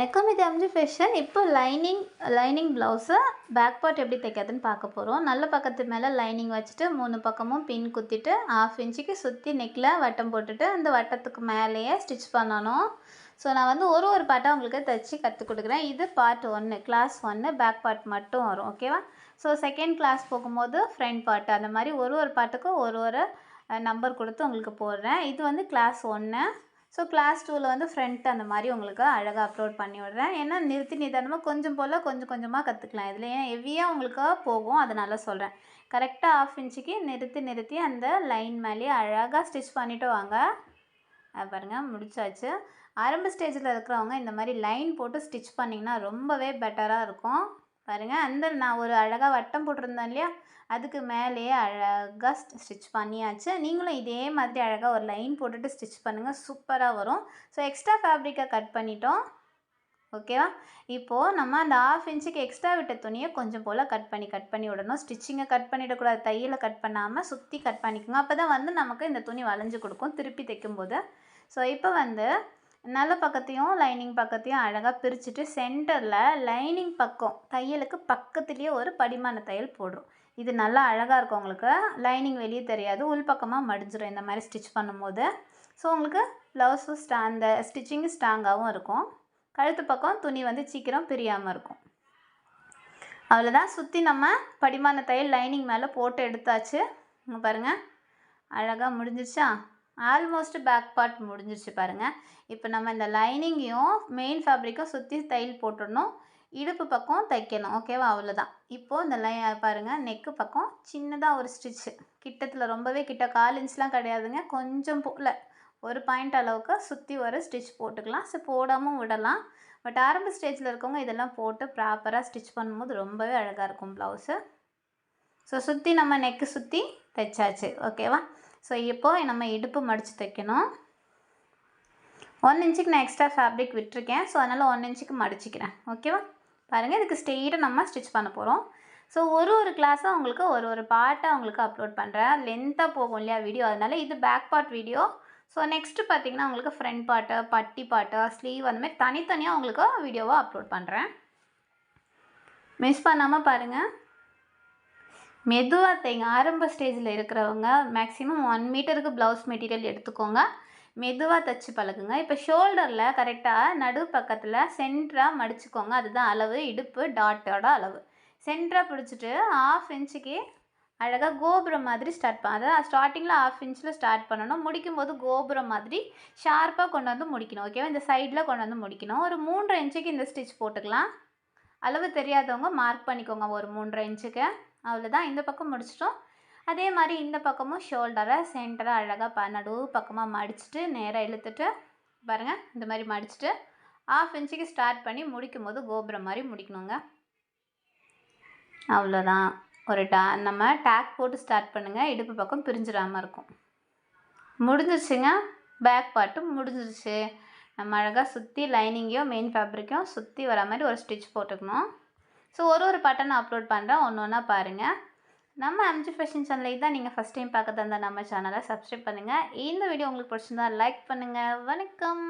வணக்கம் இது MG fashion இப்போ லைனிங் லைனிங் ப்ளவுஸை பேக் பார்ட் எப்படி தைக்கிறதுன்னு பார்க்க போகிறோம் நல்ல பக்கத்து மேலே லைனிங் வச்சுட்டு மூணு பக்கமும் பின் குத்திட்டு ஆஃப் இன்ச்சுக்கு சுற்றி நெக்கில் வட்டம் போட்டுட்டு அந்த வட்டத்துக்கு மேலேயே ஸ்டிச் பண்ணணும். ஸோ நான் வந்து ஒரு ஒரு பாட்டாக உங்களுக்கு தைச்சி கற்றுக் கொடுக்குறேன். இது பார்ட் ஒன்று கிளாஸ் ஒன்று பேக் பார்ட் மட்டும் வரும் ஓகேவா ஸோ செகண்ட் கிளாஸ் போகும்போது ஃப்ரண்ட் பார்ட் அந்த மாதிரி ஒரு ஒரு பாட்டுக்கும் ஒரு ஒரு நம்பர் கொடுத்து உங்களுக்கு போடுறேன். இது வந்து கிளாஸ் ஒன்று ஸோ கிளாஸ் டூவில் வந்து ஃப்ரண்ட் அந்த மாதிரி உங்களுக்கு அழகாக அப்லோட் பண்ணி விடுறேன். ஏன்னா நிறுத்தி நிதானமாக கொஞ்சம் போல் கொஞ்சம் கொஞ்சமாக கற்றுக்கலாம் இதில் ஏன் ஹெவியாக உங்களுக்கு போகும் அதனால் சொல்கிறேன் கரெக்டாக ஆஃப் இன்ச்சுக்கு நிறுத்தி நிறுத்தி அந்த லைன் மேலேயே அழகாக ஸ்டிச் பண்ணிவிட்டு வாங்க. பாருங்கள் முடிச்சாச்சு. ஆரம்ப ஸ்டேஜில் இருக்கிறவங்க இந்த மாதிரி லைன் போட்டு ஸ்டிச் பண்ணிங்கன்னா ரொம்பவே பெட்டராக இருக்கும். பாருங்கள் அந்த நான் ஒரு அழகாக வட்டம் போட்டிருந்தேன் இல்லையா? அதுக்கு மேலேயே அழகாக ஸ்டிச் பண்ணியாச்சு. நீங்களும் இதே மாதிரி அழகாக ஒரு லைன் போட்டுட்டு ஸ்டிச் பண்ணுங்கள் சூப்பராக வரும். ஸோ எக்ஸ்ட்ரா ஃபேப்ரிக்கை கட் பண்ணிட்டோம். ஓகேவா இப்போது நம்ம அந்த ஆஃப் இன்ச்சுக்கு எக்ஸ்ட்ரா விட்ட துணியை கொஞ்சம் போல் கட் பண்ணி கட் பண்ணி விடணும். ஸ்டிச்சிங்கை கட் பண்ணிடக்கூடாது. தையில் கட் பண்ணாமல் சுற்றி கட் பண்ணிக்கோங்க. அப்போ தான் வந்து நமக்கு இந்த துணி வளைஞ்சு கொடுக்கும் திருப்பி தைக்கும்போது. ஸோ இப்போ வந்து நல்ல பக்கத்தையும் லைனிங் பக்கத்தையும் அழகாக பிரிச்சுட்டு சென்டரில் லைனிங் பக்கம் தையலுக்கு பக்கத்துலேயே ஒரு படிமான தையல் போடுறோம். இது நல்லா அழகாக இருக்கும் உங்களுக்கு. லைனிங் வெளியே தெரியாது உள் பக்கமாக மடிஞ்சிடும் இந்த மாதிரி ஸ்டிச் பண்ணும்போது. ஸோ உங்களுக்கு ப்ளவுஸும் ஸ்டா அந்த ஸ்டிச்சிங் ஸ்ட்ராங்காகவும் இருக்கும். கழுத்து பக்கம் துணி வந்து சீக்கிரம் பிரியாமல் இருக்கும். அவ்வளோதான் சுற்றி நம்ம படிமான தையல் லைனிங் மேலே போட்டு எடுத்தாச்சு. இங்கே பாருங்கள் அழகாக முடிஞ்சிருச்சா ஆல்மோஸ்ட் பேக் பார்ட் முடிஞ்சிருச்சு பாருங்கள் இப்போ நம்ம இந்த லைனிங்கையும் மெயின் ஃபேப்ரிக்கும் சுற்றி தையல் போட்டுடணும். இடுப்பு பக்கம் தைக்கணும். ஓகேவா அவ்வளோதான் இப்போது இந்த லை பாருங்கள் நெக்கு பக்கம் சின்னதாக ஒரு ஸ்டிச்சு கிட்டத்தில் ரொம்பவே கிட்ட கால் இன்ச்லாம் கிடையாதுங்க. கொஞ்சம் போல் ஒரு பாயிண்ட் அளவுக்கு சுற்றி ஒரு ஸ்டிச் போட்டுக்கலாம். ஸோ போடாமல் விடலாம். பட் ஆரம்ப ஸ்டேஜில் இருக்கவங்க இதெல்லாம் போட்டு ப்ராப்பராக ஸ்டிச் பண்ணும்போது ரொம்பவே அழகாக இருக்கும் ப்ளவுஸு ஸோ சுற்றி நம்ம நெக்கு சுற்றி தைச்சாச்சு. ஓகேவா ஸோ இப்போது நம்ம இடுப்பு மடித்து தைக்கணும். ஒன் இன்ச்சுக்கு நான் எக்ஸ்ட்ரா ஃபேப்ரிக் விட்டுருக்கேன். ஸோ அதனால் ஒன் இன்ச்சுக்கு மடிச்சிக்கிறேன். ஓகேவா பாருங்கள் இதுக்கு ஸ்ட்ரெயிட்டாக நம்ம ஸ்டிச் பண்ண போகிறோம் ஸோ ஒரு ஒரு கிளாஸாக உங்களுக்கு ஒரு ஒரு பார்ட்டை உங்களுக்கு அப்லோட் பண்ணுறேன் லென்த்தாக போகும் இல்லையா வீடியோ அதனால இது back part video so next பார்த்தீங்கன்னா உங்களுக்கு ஃப்ரண்ட் பாட்டு பட்டி பாட்டு ஸ்லீவ் அந்த மாதிரி தனித்தனியாக உங்களுக்கு வீடியோவாக அப்லோட் பண்ணுறேன் மிஸ் பண்ணாமல் பாருங்கள் மெதுவாக தைங்க. ஆரம்ப ஸ்டேஜில் இருக்கிறவங்க மேக்ஸிமம் ஒன் மீட்டருக்கு ப்ளவுஸ் மெட்டீரியல் எடுத்துக்கோங்க. மெதுவாக தைச்சி பழகுங்க. இப்போ ஷோல்டரில் கரெக்டாக நடு பக்கத்தில் சென்டராக மடிச்சுக்கோங்க. அதுதான் அளவு இடுப்பு டாட்டோட அளவு. சென்டராக பிடிச்சிட்டு ஆஃப் இன்ச்சுக்கு அழகாக கோபுரம் மாதிரி ஸ்டார்ட் பண்ண அதாவது ஸ்டார்டிங்கில் ஆஃப் இன்ச்சில் ஸ்டார்ட் பண்ணணும். முடிக்கும் போது கோபுரம் மாதிரி ஷார்ப்பாக கொண்டு வந்து முடிக்கணும். ஓகேவா இந்த சைடில் கொண்டு வந்து முடிக்கணும். ஒரு மூன்றரை இன்ச்சுக்கு இந்த ஸ்டிச் போட்டுக்கலாம். அளவு தெரியாதவங்க மார்க் பண்ணிக்கோங்க. ஒரு மூன்றரை இன்ச்சுக்கு அவ்வளோதான் இந்த பக்கம் முடிச்சிட்டோம். அதே மாதிரி இந்த பக்கமும் ஷோல்டரை சென்டராக அழகாக ப நடுவு பக்கமாக மடிச்சுட்டு நேராக இழுத்துட்டு பாருங்கள் இந்த மாதிரி மடிச்சுட்டு ஆஃப் இன்ச்சுக்கு ஸ்டார்ட் பண்ணி முடிக்கும் போது கோபுரம் மாதிரி முடிக்கணுங்க. அவ்வளோதான் ஒரு டா நம்ம டேக் போட்டு ஸ்டார்ட் பண்ணுங்கள் இடுப்பு பக்கம் பிரிஞ்சிடாமல் இருக்கும். முடிஞ்சிருச்சுங்க. பேக் பார்ட்டும் முடிஞ்சிருச்சு. நம்ம அழகாக சுற்றி லைனிங்கையும் மெயின் ஃபேப்ரிக்கையும் சுற்றி வர மாதிரி ஒரு ஸ்டிச் போட்டுக்கணும். ஸோ ஒரு ஒரு பாட்டை நான் அப்லோட் பண்ணுறேன் ஒன்று ஒன்றா பாருங்கள் நம்ம அம்ஜி ஃபேஷன் சேனலை தான் நீங்கள் ஃபஸ்ட் டைம் பார்க்க தந்த நம்ம சேனலை சப்ஸ்கிரைப் பண்ணுங்கள் இந்த வீடியோ உங்களுக்கு பிடிச்சிருந்தா லைக் பண்ணுங்கள் வணக்கம்.